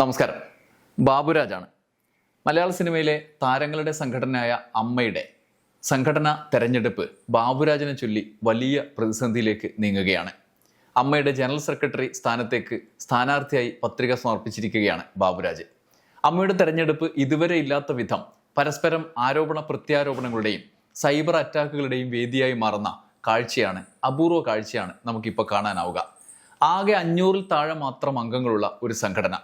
നമസ്കാരം. ബാബുരാജാണ്. മലയാള സിനിമയിലെ താരങ്ങളുടെ സംഘടനയായ അമ്മയുടെ സംഘടന തെരഞ്ഞെടുപ്പ് ബാബുരാജിനെ ചൊല്ലി വലിയ പ്രതിസന്ധിയിലേക്ക് നീങ്ങുകയാണ്. അമ്മയുടെ ജനറൽ സെക്രട്ടറി സ്ഥാനത്തേക്ക് സ്ഥാനാർത്ഥിയായി പത്രിക സമർപ്പിച്ചിരിക്കുകയാണ് ബാബുരാജ്. അമ്മയുടെ തെരഞ്ഞെടുപ്പ് ഇതുവരെ ഇല്ലാത്ത വിധം പരസ്പരം ആരോപണ പ്രത്യാരോപണങ്ങളുടെയും സൈബർ അറ്റാക്കുകളുടെയും വേദിയായി മാറുന്ന കാഴ്ചയാണ് അപൂർവ കാഴ്ചയാണ് നമുക്കിപ്പോൾ കാണാനാവുക. ആകെ അഞ്ഞൂറിൽ താഴെ മാത്രം അംഗങ്ങളുള്ള ഒരു സംഘടന.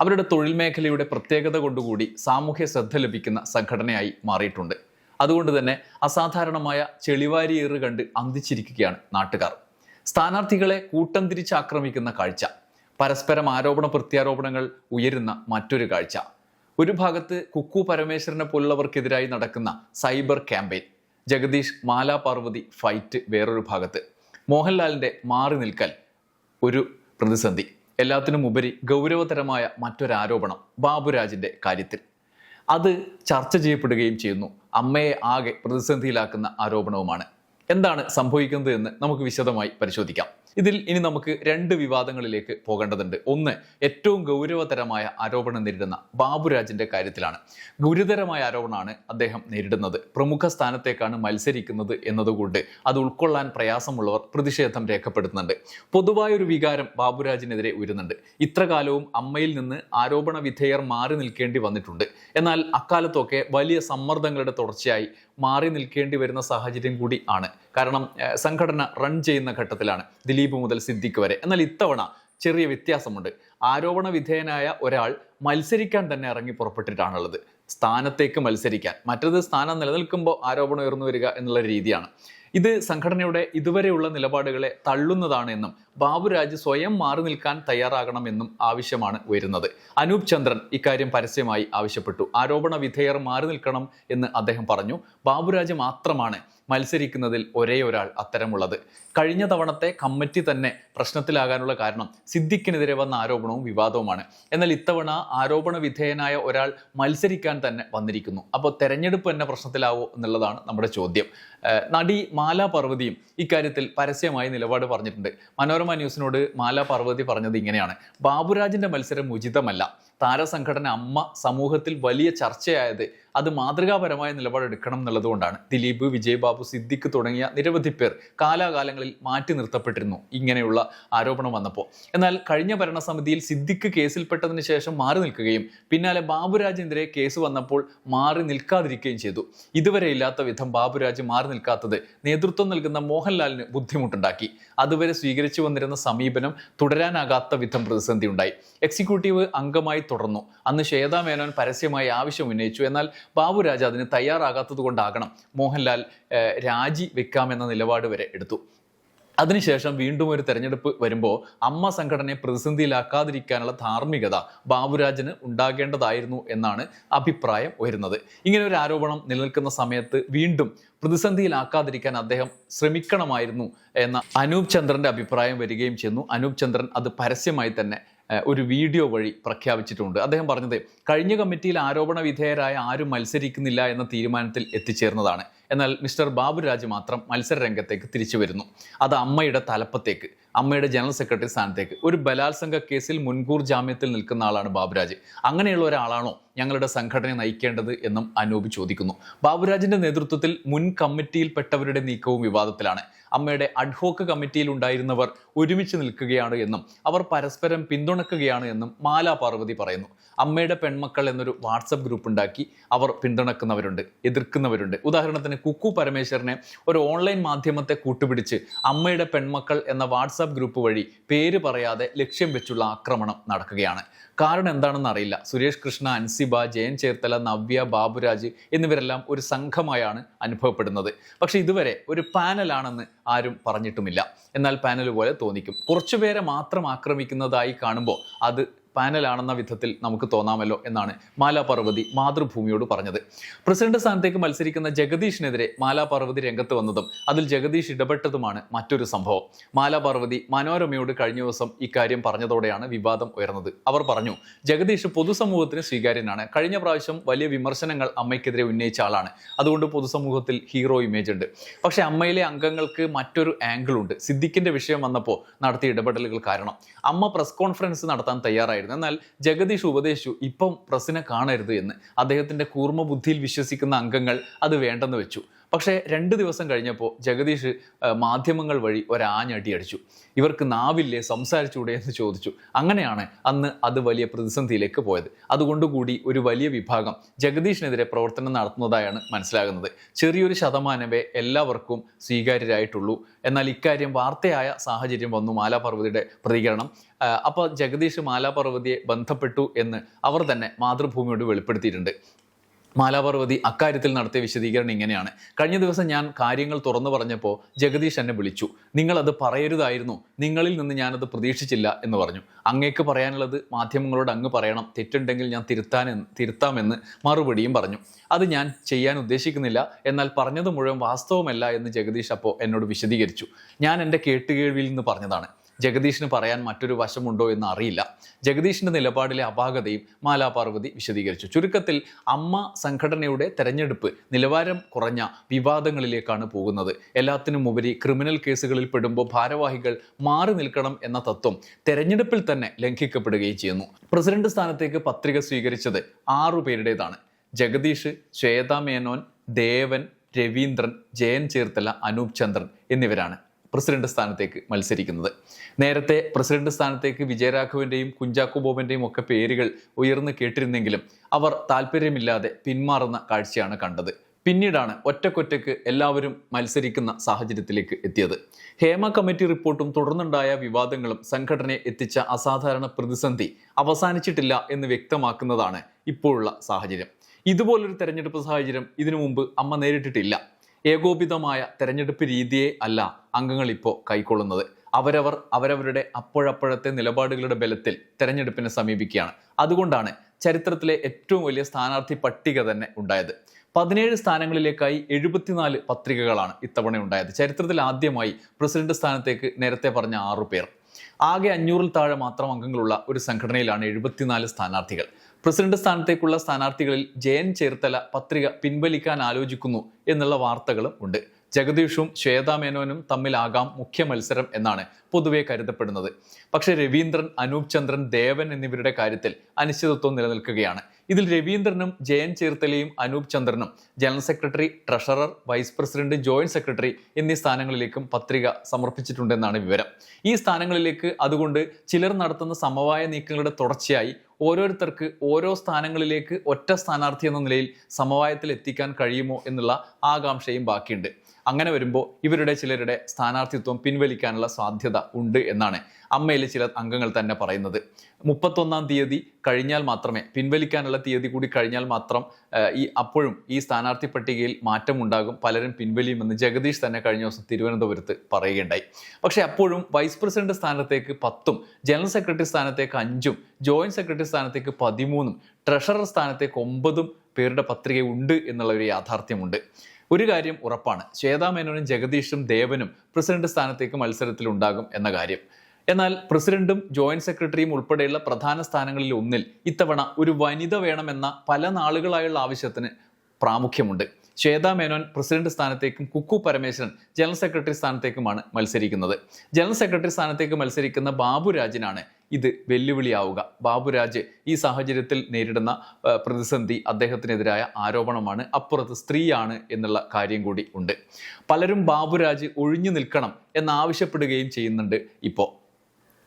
അവരുടെ തൊഴിൽ മേഖലയുടെ പ്രത്യേകത കൊണ്ടുകൂടി സാമൂഹ്യ ശ്രദ്ധ ലഭിക്കുന്ന സംഘടനയായി മാറിയിട്ടുണ്ട്. അതുകൊണ്ട് തന്നെ അസാധാരണമായ ചെളിവാരിയേറ് കണ്ട് അന്തിച്ചിരിക്കുകയാണ് നാട്ടുകാർ. സ്ഥാനാർത്ഥികളെ കൂട്ടം തിരിച്ചാക്രമിക്കുന്ന കാഴ്ച. പരസ്പരം ആരോപണ പ്രത്യാരോപണങ്ങൾ ഉയരുന്ന മറ്റൊരു കാഴ്ച. ഒരു ഭാഗത്ത് കുക്കു പരമേശ്വരനെ പോലുള്ളവർക്കെതിരായി നടക്കുന്ന cyber campaign. Jagadish Mala Parvathy fight വേറൊരു ഭാഗത്ത്. മോഹൻലാലിന്റെ മാറി നിൽക്കൽ ഒരു പ്രതിസന്ധി. എല്ലാത്തിനും ഉപരി ഗൗരവതരമായ മറ്റൊരാരോപണം ബാബുരാജിന്റെ കാര്യത്തിൽ. അത് ചർച്ച ചെയ്യപ്പെടുകയും ചെയ്യുന്നു. അമ്മയെ ആകെ പ്രതിസന്ധിയിലാക്കുന്ന ആരോപണവുമാണ്. എന്താണ് സംഭവിക്കുന്നത് എന്ന് നമുക്ക് വിശദമായി പരിശോധിക്കാം. ഇതിൽ ഇനി നമുക്ക് രണ്ട് വിവാദങ്ങളിലേക്ക് പോകേണ്ടതുണ്ട്. ഒന്ന് ഏറ്റവും ഗൗരവതരമായ ആരോപണം നേരിടുന്ന ബാബുരാജിന്റെ കാര്യത്തിലാണ്. ഗുരുതരമായ ആരോപണമാണ് അദ്ദേഹം നേരിടുന്നത്. പ്രമുഖ സ്ഥാനത്തേക്കാണ് മത്സരിക്കുന്നത് എന്നതുകൊണ്ട് അത് ഉൾക്കൊള്ളാൻ പ്രയാസമുള്ളവർ പ്രതിഷേധം രേഖപ്പെടുത്തുന്നുണ്ട്. പൊതുവായ ഒരു വികാരം ബാബുരാജിനെതിരെ ഉയരുന്നുണ്ട്. ഇത്രകാലവും അമ്മയിൽ നിന്ന് ആരോപണ വിധേയർ മാറി നിൽക്കേണ്ടി വന്നിട്ടുണ്ട്. എന്നാൽ അക്കാലത്തൊക്കെ വലിയ സമ്മർദ്ദങ്ങളുടെ തുടർച്ചയായി മാറി നിൽക്കേണ്ടി വരുന്ന സാഹചര്യം കൂടി ആണ്. കാരണം സംഘടന റൺ ചെയ്യുന്ന ഘട്ടത്തിലാണ്. ദിലീപ് മുതൽ സിദ്ദിഖ് വരെ. എന്നാൽ ഇത്തവണ ചെറിയ വ്യത്യാസമുണ്ട്. ആരോപണ വിധേയനായ ഒരാൾ മത്സരിക്കാൻ തന്നെ ഇറങ്ങി പുറപ്പെട്ടിട്ടാണുള്ളത്. സ്ഥാനത്തേക്ക് മത്സരിക്കാൻ. മറ്റത് സ്ഥാനം നിലനിൽക്കുമ്പോൾ ആരോപണം ഉയർന്നു വരിക എന്നുള്ള രീതിയാണ്. ഇത് സംഘടനയുടെ ഇതുവരെയുള്ള നിലപാടുകളെ തള്ളുന്നതാണ് എന്നും ബാബുരാജ് സ്വയം മാറി നിൽക്കാൻ തയ്യാറാകണമെന്നും ആവശ്യമാണ് ഉയരുന്നത്. അനൂപ് ചന്ദ്രൻ ഇക്കാര്യം പരസ്യമായി ആവശ്യപ്പെട്ടു. ആരോപണ വിധേയർ മാറി നിൽക്കണം എന്ന് അദ്ദേഹം പറഞ്ഞു. ബാബുരാജ് മാത്രമാണ് മത്സരിക്കുന്നതിൽ ഒരേ ഒരാൾ അത്തരമുള്ളത്. കഴിഞ്ഞ തവണത്തെ കമ്മിറ്റി തന്നെ പ്രശ്നത്തിലാകാനുള്ള കാരണം സിദ്ദിഖിനെതിരെ വന്ന ആരോപണവും വിവാദവുമാണ്. എന്നാൽ ഇത്തവണ ആരോപണ വിധേയനായ ഒരാൾ മത്സരിക്കാൻ തന്നെ വന്നിരിക്കുന്നു. അപ്പോൾ തെരഞ്ഞെടുപ്പ് തന്നെ പ്രശ്നത്തിലാവോ എന്നുള്ളതാണ് നമ്മുടെ ചോദ്യം. നടി മാല പാർവതിയും ഇക്കാര്യത്തിൽ പരസ്യമായി നിലപാട് പറഞ്ഞിട്ടുണ്ട്. മനോരമ ന്യൂസിനോട് മാല പാർവതി പറഞ്ഞത് ഇങ്ങനെയാണ്. ബാബുരാജിന്റെ മത്സരം ഉചിതമല്ല. താരസംഘടന അമ്മ സമൂഹത്തിൽ വലിയ ചർച്ചയായത് അത് മാതൃകാപരമായ നിലപാടെടുക്കണം എന്നുള്ളതുകൊണ്ടാണ്. ദിലീപ് വിജയ് ബാബു സിദ്ദിഖ് തുടങ്ങിയ നിരവധി പേർ കാലാകാലങ്ങളിൽ മാറ്റി നിർത്തപ്പെട്ടിരുന്നു. ഇങ്ങനെയുള്ള ആരോപണം വന്നപ്പോൾ എന്നാൽ കഴിഞ്ഞ ഭരണസമിതിയിൽ സിദ്ദിഖ് കേസിൽപ്പെട്ടതിന് ശേഷം മാറി നിൽക്കുകയും പിന്നാലെ ബാബുരാജിനെതിരെ കേസ് വന്നപ്പോൾ മാറി നിൽക്കാതിരിക്കുകയും ചെയ്തു. ഇതുവരെ ഇല്ലാത്ത വിധം ബാബുരാജ് മാറി നിൽക്കാത്തത്. നേതൃത്വം നൽകുന്ന മോഹൻലാലിന് ബുദ്ധിമുട്ടുണ്ടാക്കി. അതുവരെ സ്വീകരിച്ചു വന്നിരുന്ന സമീപനം തുടരാനാകാത്ത വിധം പ്രതിസന്ധി ഉണ്ടായി. എക്സിക്യൂട്ടീവ് അംഗമായി തുടർന്നു. അന്ന് ശ്വേതാ മേനോൻ പരസ്യമായി ആവശ്യം ഉന്നയിച്ചു. എന്നാൽ ബാബുരാജ് അതിന് തയ്യാറാകാത്തത് കൊണ്ടാകണം മോഹൻലാൽ രാജി വെക്കാമെന്ന നിലപാട് വരെ എടുത്തു. അതിനുശേഷം വീണ്ടും ഒരു തെരഞ്ഞെടുപ്പ് വരുമ്പോൾ അമ്മ സംഘടനയെ പ്രതിസന്ധിയിലാക്കാതിരിക്കാനുള്ള ധാർമ്മികത ബാബുരാജന് ഉണ്ടാകേണ്ടതായിരുന്നു എന്നാണ് അഭിപ്രായം ഉയരുന്നത്. ഇങ്ങനെ ഒരു ആരോപണം നിലനിൽക്കുന്ന സമയത്ത് വീണ്ടും പ്രതിസന്ധിയിലാക്കാതിരിക്കാൻ അദ്ദേഹം ശ്രമിക്കണമായിരുന്നു എന്ന അനൂപ് ചന്ദ്രന്റെ അഭിപ്രായം വരികയും ചെയ്യുന്നു അനൂപ് ചന്ദ്രൻ അത് പരസ്യമായി തന്നെ ഒരു വീഡിയോ വഴി പ്രഖ്യാപിച്ചിട്ടുണ്ട്. അദ്ദേഹം പറഞ്ഞത് കഴിഞ്ഞ കമ്മിറ്റിയിൽ ആരോപണ വിധേയരായ ആരും മത്സരിക്കുന്നില്ല എന്ന തീരുമാനത്തിൽ എത്തിച്ചേർന്നതാണ്. എന്നാൽ മിസ്റ്റർ ബാബുരാജ് മാത്രം മത്സര രംഗത്തേക്ക് തിരിച്ചു വരുന്നു. അത് അമ്മയുടെ തലപ്പത്തേക്ക് അമ്മയുടെ ജനറൽ സെക്രട്ടറി സ്ഥാനത്തേക്ക്. ഒരു ബലാത്സംഗ കേസിൽ മുൻകൂർ ജാമ്യത്തിൽ നിൽക്കുന്ന ആളാണ് ബാബുരാജ്. അങ്ങനെയുള്ള ഒരാളാണോ ഞങ്ങളുടെ സംഘടന നയിക്കേണ്ടത് എന്നും അനൂപ് ചോദിക്കുന്നു. ബാബുരാജിന്റെ നേതൃത്വത്തിൽ മുൻ കമ്മിറ്റിയിൽപ്പെട്ടവരുടെ നീക്കവും വിവാദത്തിലാണ്. അമ്മയുടെ അഡ്ഹോക്ക് കമ്മിറ്റിയിൽ ഉണ്ടായിരുന്നവർ ഒരുമിച്ച് നിൽക്കുകയാണ് എന്നും അവർ പരസ്പരം പിന്തുണക്കുകയാണ് എന്നും മാലാ പാർവതി പറയുന്നു. അമ്മയുടെ പെൺമക്കൾ എന്നൊരു വാട്സപ്പ് ഗ്രൂപ്പ് ഉണ്ടാക്കി അവർ പിന്തുണക്കുന്നവരുണ്ട് എതിർക്കുന്നവരുണ്ട്. ഉദാഹരണത്തിന് കുക്കു പരമേശ്വരനെ ഒരു ഓൺലൈൻ മാധ്യമത്തെ കൂട്ടുപിടിച്ച് അമ്മയുടെ പെൺമക്കൾ എന്ന വാട്സാപ്പ് ഗ്രൂപ്പ് വഴി പേര് പറയാതെ ലക്ഷ്യം വെച്ചുള്ള ആക്രമണം നടക്കുകയാണ്. കാരണം എന്താണെന്ന് അറിയില്ല. സുരേഷ് കൃഷ്ണ അൻസിബ ജയൻ ചേർത്തല നവ്യ ബാബുരാജ് എന്നിവരെല്ലാം ഒരു സംഘമായാണ് അനുഭവപ്പെടുന്നത്. പക്ഷേ ഇതുവരെ ഒരു പാനലാണെന്ന് ആരും പറഞ്ഞിട്ടുമില്ല. എന്നാൽ പാനൽ പോലെ തോന്നിക്കും. കുറച്ചുപേരെ മാത്രം ആക്രമിക്കുന്നതായി കാണുമ്പോൾ അത് പാനലാണെന്ന വിധത്തിൽ നമുക്ക് തോന്നാമല്ലോ എന്നാണ് മാലാ പാർവതി മാതൃഭൂമിയോട് പറഞ്ഞത്. പ്രസിഡന്റ് സ്ഥാനത്തേക്ക് മത്സരിക്കുന്ന ജഗദീഷിനെതിരെ മാലാ പാർവതി രംഗത്ത് വന്നതും അതിൽ ജഗദീഷ് ഇടപെട്ടതുമാണ് മറ്റൊരു സംഭവം. മാലാ പാർവതി മനോരമയോട് കഴിഞ്ഞ ദിവസം ഇക്കാര്യം പറഞ്ഞതോടെയാണ് വിവാദം ഉയർന്നത്. അവർ പറഞ്ഞു ജഗദീഷ് പൊതുസമൂഹത്തിന് സ്വീകാര്യനാണ്. കഴിഞ്ഞ പ്രാവശ്യം വലിയ വിമർശനങ്ങൾ അമ്മയ്ക്കെതിരെ ഉന്നയിച്ച ആളാണ്. അതുകൊണ്ട് പൊതുസമൂഹത്തിൽ ഹീറോ ഇമേജ് ഉണ്ട്. പക്ഷെ അമ്മയിലെ അംഗങ്ങൾക്ക് മറ്റൊരു ആംഗിൾ ഉണ്ട്. സിദ്ദിഖിന്റെ വിഷയം വന്നപ്പോൾ നടത്തിയ ഇടപെടലുകൾ കാരണം. അമ്മ പ്രസ് കോൺഫറൻസ് നടത്താൻ തയ്യാറായിരുന്നു. ഉണ്ടായിരുന്നു. എന്നാൽ ജഗദീഷ് ഉപദേശിച്ചു ഇപ്പം പ്രസിനെ കാണരുത് എന്ന്. അദ്ദേഹത്തിന്റെ കൂർമ്മ ബുദ്ധിയിൽ വിശ്വസിക്കുന്ന അംഗങ്ങൾ അത് വേണ്ടെന്ന് വെച്ചു. പക്ഷേ രണ്ട് ദിവസം കഴിഞ്ഞപ്പോൾ ജഗദീഷ് മാധ്യമങ്ങൾ വഴി ഒരാഞ്ഞടി അടിച്ചു. ഇവർക്ക് നാവില്ലേ സംസാരിച്ചൂടെ എന്ന് ചോദിച്ചു. അങ്ങനെയാണ് അന്ന് അത് വലിയ പ്രതിസന്ധിയിലേക്ക് പോയത്. അതുകൊണ്ടുകൂടി ഒരു വലിയ വിഭാഗം ജഗദീഷിനെതിരെ പ്രവർത്തനം നടത്തുന്നതായാണ് മനസ്സിലാകുന്നത്. ചെറിയൊരു ശതമാനമേ എല്ലാവർക്കും സ്വീകാര്യരായിട്ടുള്ളൂ. എന്നാൽ ഇക്കാര്യം വാർത്തയായ സാഹചര്യം വന്നു മാലാപർവതിയുടെ പ്രതികരണം. അപ്പോൾ ജഗദീഷ് മാലാപർവതിയെ ബന്ധപ്പെട്ടു എന്ന് അവർ തന്നെ മാതൃഭൂമിയോട് വെളിപ്പെടുത്തിയിട്ടുണ്ട്. മാലാപർവതി അക്കാര്യത്തിൽ നടത്തിയ വിശദീകരണം ഇങ്ങനെയാണ്. കഴിഞ്ഞ ദിവസം ഞാൻ കാര്യങ്ങൾ തുറന്നു പറഞ്ഞപ്പോൾ ജഗദീഷ് എന്നെ വിളിച്ചു. നിങ്ങളത് പറയരുതായിരുന്നു. നിങ്ങളിൽ നിന്ന് ഞാനത് പ്രതീക്ഷിച്ചില്ല എന്ന് പറഞ്ഞു. അങ്ങേക്ക് പറയാനുള്ളത് മാധ്യമങ്ങളോട് അങ്ങ് പറയണം. തെറ്റുണ്ടെങ്കിൽ ഞാൻ തിരുത്താൻ തിരുത്താമെന്ന് മറുപടിയും പറഞ്ഞു. അത് ഞാൻ ചെയ്യാൻ ഉദ്ദേശിക്കുന്നില്ല. എന്നാൽ പറഞ്ഞത് മുഴുവൻ വാസ്തവമല്ല എന്ന് ജഗദീഷ് അപ്പോൾ എന്നോട് വിശദീകരിച്ചു. ഞാൻ എന്റെ കേട്ടുകേൾവിയിൽ നിന്ന് പറഞ്ഞതാണ്. ജഗദീഷിന് പറയാൻ മറ്റൊരു വശമുണ്ടോ എന്ന് അറിയില്ല. ജഗദീഷിന്റെ നിലപാടിലെ അപാകതയും മാലാപാർവതി വിശദീകരിച്ചു. ചുരുക്കത്തിൽ അമ്മ സംഘടനയുടെ തെരഞ്ഞെടുപ്പ് നിലവാരം കുറഞ്ഞ വിവാദങ്ങളിലേക്കാണ് പോകുന്നത്. എല്ലാത്തിനും ഉപരി ക്രിമിനൽ കേസുകളിൽ പെടുമ്പോൾ ഭാരവാഹികൾ മാറി നിൽക്കണം എന്ന തത്വം തെരഞ്ഞെടുപ്പിൽ തന്നെ ലംഘിക്കപ്പെടുകയും ചെയ്യുന്നു. പ്രസിഡന്റ് സ്ഥാനത്തേക്ക് പത്രിക സ്വീകരിച്ചത് ആറു പേരുടേതാണ്. ജഗദീഷ് ശ്വേത മേനോൻ ദേവൻ രവീന്ദ്രൻ ജയൻ ചേർത്തല അനൂപ് ചന്ദ്രൻ എന്നിവരാണ്. പ്രസിഡന്റ് സ്ഥാനത്തേക്ക് മത്സരിക്കുന്നത്. നേരത്തെ പ്രസിഡന്റ് സ്ഥാനത്തേക്ക് വിജയരാഘവന്റെയും കുഞ്ചാക്കോ ബോബന്റെയും ഒക്കെ പേരുകൾ ഉയർന്നു കേട്ടിരുന്നെങ്കിലും അവർ താല്പര്യമില്ലാതെ പിന്മാറുന്ന കാഴ്ചയാണ് കണ്ടത്. പിന്നീടാണ് ഒറ്റക്കൊറ്റക്ക് എല്ലാവരും മത്സരിക്കുന്ന സാഹചര്യത്തിലേക്ക് എത്തിയത്. ഹേമ കമ്മിറ്റി റിപ്പോർട്ടും തുടർന്നുണ്ടായ വിവാദങ്ങളും സംഘടനയെ എത്തിച്ച അസാധാരണ പ്രതിസന്ധി അവസാനിച്ചിട്ടില്ല എന്ന് വ്യക്തമാക്കുന്നതാണ് ഇപ്പോഴുള്ള സാഹചര്യം. ഇതുപോലൊരു തെരഞ്ഞെടുപ്പ് സാഹചര്യം ഇതിനു മുമ്പ് അമ്മ നേരിട്ടിട്ടില്ല. ഏകോപിതമായ തെരഞ്ഞെടുപ്പ് രീതിയെ അല്ല അംഗങ്ങൾ ഇപ്പോൾ കൈക്കൊള്ളുന്നത്. അവരവർ അവരവരുടെ അപ്പോഴപ്പോഴത്തെ നിലപാടുകളുടെ ബലത്തിൽ തെരഞ്ഞെടുപ്പിനെ സമീപിക്കുകയാണ്. അതുകൊണ്ടാണ് ചരിത്രത്തിലെ ഏറ്റവും വലിയ സ്ഥാനാർത്ഥി പട്ടിക തന്നെ ഉണ്ടായത്. പതിനേഴ് സ്ഥാനങ്ങളിലേക്കായി എഴുപത്തിനാല് പത്രികകളാണ് ഇത്തവണ ഉണ്ടായത്. ചരിത്രത്തിൽ ആദ്യമായി പ്രസിഡന്റ് സ്ഥാനത്തേക്ക് നേരത്തെ പറഞ്ഞ ആറു പേർ. ആകെ അഞ്ഞൂറിൽ താഴെ മാത്രം അംഗങ്ങളുള്ള ഒരു സംഘടനയിലാണ് എഴുപത്തിനാല് സ്ഥാനാർത്ഥികൾ. പ്രസിഡന്റ് സ്ഥാനത്തേക്കുള്ള സ്ഥാനാർത്ഥികളിൽ ജയൻ ചേർത്തല പത്രിക പിൻവലിക്കാൻ ആലോചിക്കുന്നു എന്നുള്ള വാർത്തകളും ഉണ്ട്. ജഗദീഷും ശ്വേതാ മേനോനും തമ്മിലാകാം മുഖ്യ മത്സരം എന്നാണ് പൊതുവെ കരുതപ്പെടുന്നത്. പക്ഷേ രവീന്ദ്രൻ അനൂപ് ചന്ദ്രൻ ദേവൻ എന്നിവരുടെ കാര്യത്തിൽ അനിശ്ചിതത്വം നിലനിൽക്കുകയാണ്. ഇതിൽ രവീന്ദ്രനും ജയൻ ചേർത്തലയും അനൂപ് ചന്ദ്രനും general secretary treasurer vice president joint secretary എന്നീ സ്ഥാനങ്ങളിലേക്കും പത്രിക സമർപ്പിച്ചിട്ടുണ്ടെന്നാണ് വിവരം. ഈ സ്ഥാനങ്ങളിലേക്ക് അതുകൊണ്ട് ചിലർ നടത്തുന്ന സമവായ നീക്കങ്ങളുടെ തുടർച്ചയായി ഓരോരുത്തർക്ക് ഓരോ സ്ഥാനങ്ങളിലേക്ക് ഒറ്റ സ്ഥാനാർത്ഥി എന്ന നിലയിൽ സമവായത്തിൽ എത്തിക്കാൻ കഴിയുമോ എന്നുള്ള ആകാംക്ഷയും ബാക്കിയുണ്ട്. അങ്ങനെ വരുമ്പോൾ ഇവരുടെ ചിലരുടെ സ്ഥാനാർത്ഥിത്വം പിൻവലിക്കാനുള്ള സാധ്യത ഉണ്ട് എന്നാണ് അമ്മയിൽ ചില അംഗങ്ങൾ തന്നെ പറയുന്നത്. മുപ്പത്തൊന്നാം തീയതി കഴിഞ്ഞാൽ മാത്രമേ പിൻവലിക്കാനുള്ള തീയതി കൂടി കഴിഞ്ഞാൽ മാത്രം ഈ അപ്പോഴും ഈ സ്ഥാനാർത്ഥി പട്ടികയിൽ മാറ്റമുണ്ടാകും. പലരും പിൻവലിയുമെന്ന് ജഗദീഷ് തന്നെ കഴിഞ്ഞ ദിവസം തിരുവനന്തപുരത്ത് പറയുകയുണ്ടായി. പക്ഷേ അപ്പോഴും വൈസ് പ്രസിഡന്റ് സ്ഥാനത്തേക്ക് പത്തും ജനറൽ സെക്രട്ടറി സ്ഥാനത്തേക്ക് അഞ്ചും ജോയിന്റ് സെക്രട്ടറി സ്ഥാനത്തേക്ക് പതിമൂന്നും ട്രഷറർ സ്ഥാനത്തേക്ക് ഒമ്പതും പേരുടെ പത്രിക ഉണ്ട് എന്നുള്ള ഒരു യാഥാർത്ഥ്യമുണ്ട്. ഒരു കാര്യം ഉറപ്പാണ്. ശ്വേതാ മേനോനും ജഗദീഷും ദേവനും പ്രസിഡന്റ് സ്ഥാനത്തേക്ക് മത്സരത്തിൽ ഉണ്ടാകും എന്ന കാര്യം. എന്നാൽ പ്രസിഡന്റും ജോയിന്റ് സെക്രട്ടറിയും ഉൾപ്പെടെയുള്ള പ്രധാന സ്ഥാനങ്ങളിൽ ഒന്നിൽ ഇത്തവണ ഒരു വനിത വേണമെന്ന പല നാളുകളായുള്ള ആവശ്യത്തിന് പ്രാമുഖ്യമുണ്ട്. ശ്വേതാ മേനോൻ പ്രസിഡന്റ് സ്ഥാനത്തേക്കും കുക്കു പരമേശ്വരൻ ജനറൽ സെക്രട്ടറി സ്ഥാനത്തേക്കുമാണ് മത്സരിക്കുന്നത്. ജനറൽ സെക്രട്ടറി സ്ഥാനത്തേക്ക് മത്സരിക്കുന്ന ബാബു ബാബുരാജിനാണ് ഇത് വെല്ലുവിളിയാവുക. ബാബുരാജ് ഈ സാഹചര്യത്തിൽ നേരിടുന്ന പ്രതിസന്ധി അദ്ദേഹത്തിനെതിരായ ആരോപണമാണ്. അപ്പുറത്ത് സ്ത്രീയാണ് എന്നുള്ള കാര്യം കൂടി ഉണ്ട്. പലരും ബാബുരാജ് ഒഴിഞ്ഞു നിൽക്കണം എന്നാവശ്യപ്പെടുകയും ചെയ്യുന്നുണ്ട് ഇപ്പോൾ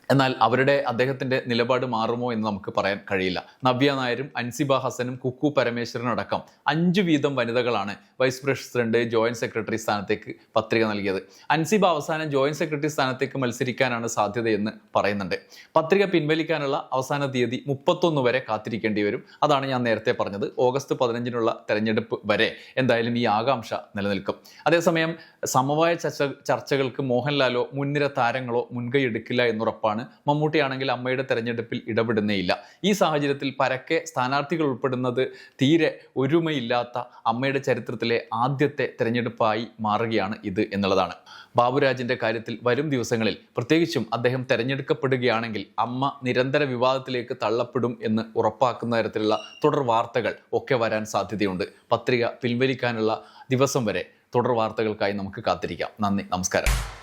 എന്നാൽ അവരുടെ അദ്ദേഹത്തിന്റെ നിലപാട് മാറുമോ എന്ന് നമുക്ക് പറയാൻ കഴിയില്ല. നവ്യ നായരും അൻസിബ ഹസനും കുക്കു പരമേശ്വരനും അടക്കം അഞ്ച് വീതം വനിതകളാണ് വൈസ് പ്രസിഡന്റ് ജോയിന്റ് സെക്രട്ടറി സ്ഥാനത്തേക്ക് പത്രിക നൽകിയത്. അൻസിബ അവസാനം ജോയിന്റ് സെക്രട്ടറി സ്ഥാനത്തേക്ക് മത്സരിക്കാനാണ് സാധ്യതയെന്ന് പറയുന്നുണ്ട്. പത്രിക പിൻവലിക്കാനുള്ള അവസാന തീയതി മുപ്പത്തൊന്ന് വരെ കാത്തിരിക്കേണ്ടി വരും. അതാണ് ഞാൻ നേരത്തെ പറഞ്ഞത്. ഓഗസ്റ്റ് പതിനഞ്ചിനുള്ള തെരഞ്ഞെടുപ്പ് വരെ എന്തായാലും ഈ ആകാംക്ഷ നിലനിൽക്കും. അതേസമയം സമവായ ചർച്ച ചർച്ചകൾക്ക് മോഹൻലാലോ മുൻനിര താരങ്ങളോ മുൻകൈ എടുക്കില്ല എന്നുറപ്പാണ് മമ്മൂട്ടിയാണെങ്കിൽ അമ്മയുടെ തെരഞ്ഞെടുപ്പിൽ ഇടപെടുന്നേയില്ല. ഈ സാഹചര്യത്തിൽ പരക്കെ സ്ഥാനാർത്ഥികൾ ഉൾപ്പെടുന്നത് തീരെ ഒരുമയില്ലാത്ത അമ്മയുടെ ചരിത്രത്തിലെ ആദ്യത്തെ തെരഞ്ഞെടുപ്പായി മാറുകയാണ് ഇത് എന്നുള്ളതാണ്. ബാബുരാജിന്റെ കാര്യത്തിൽ വരും ദിവസങ്ങളിൽ പ്രത്യേകിച്ചും അദ്ദേഹം തെരഞ്ഞെടുക്കപ്പെടുകയാണെങ്കിൽ അമ്മ നിരന്തര വിവാദത്തിലേക്ക് തള്ളപ്പെടും എന്ന് ഉറപ്പാക്കുന്ന തരത്തിലുള്ള തുടർ വാർത്തകൾ ഒക്കെ വരാൻ സാധ്യതയുണ്ട്. പത്രിക പിൻവലിക്കാനുള്ള ദിവസം വരെ തുടർ വാർത്തകൾക്കായി നമുക്ക് കാത്തിരിക്കാം. നന്ദി. നമസ്കാരം.